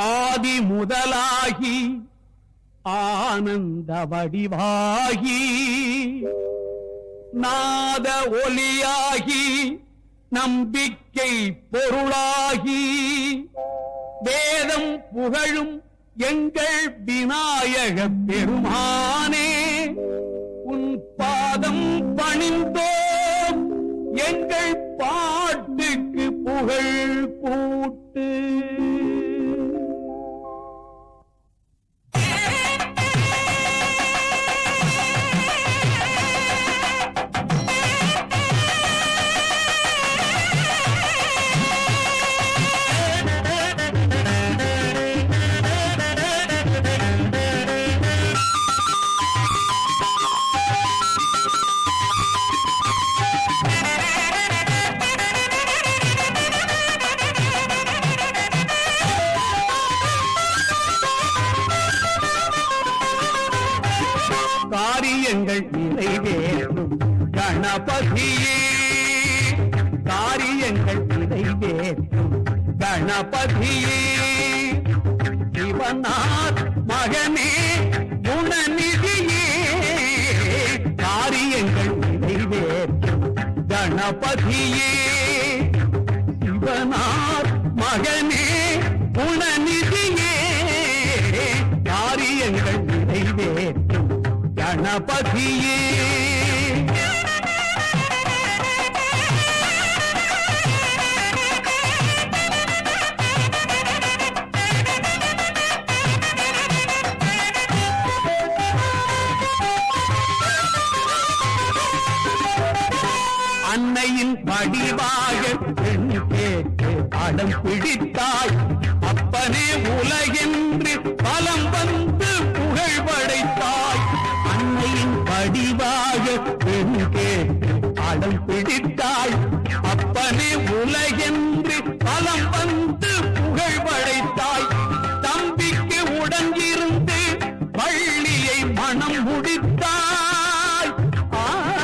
ஆதி முதலாகி ஆனந்த வடிவாகி நாத ஒளியாகி நம்பிக்கை பொருளாகி வேதம் புகழும் எங்கள் விநாயக பெருமானே உன் பாதம் பணிந்தோம். எங்கள் பாட்டுக்கு புகழ் கூட்டு காரியங்கள் நிறைவேறும். கணபதியே காரியங்கள் நிறைவேறும். கணபதியே சிவநாத் மகனே குணநிதியே காரியங்கள் நிறைவேறும். கணபதியே சிவனார் மகனே கணபதியே. அன்னையின் வடிவாக பெண் கேட்டு அடம் பிடித்தாய் வடிவாக பெண் கேட்டு அடம் பிடித்தாள். அப்பனே உலகென்று பலம் வந்து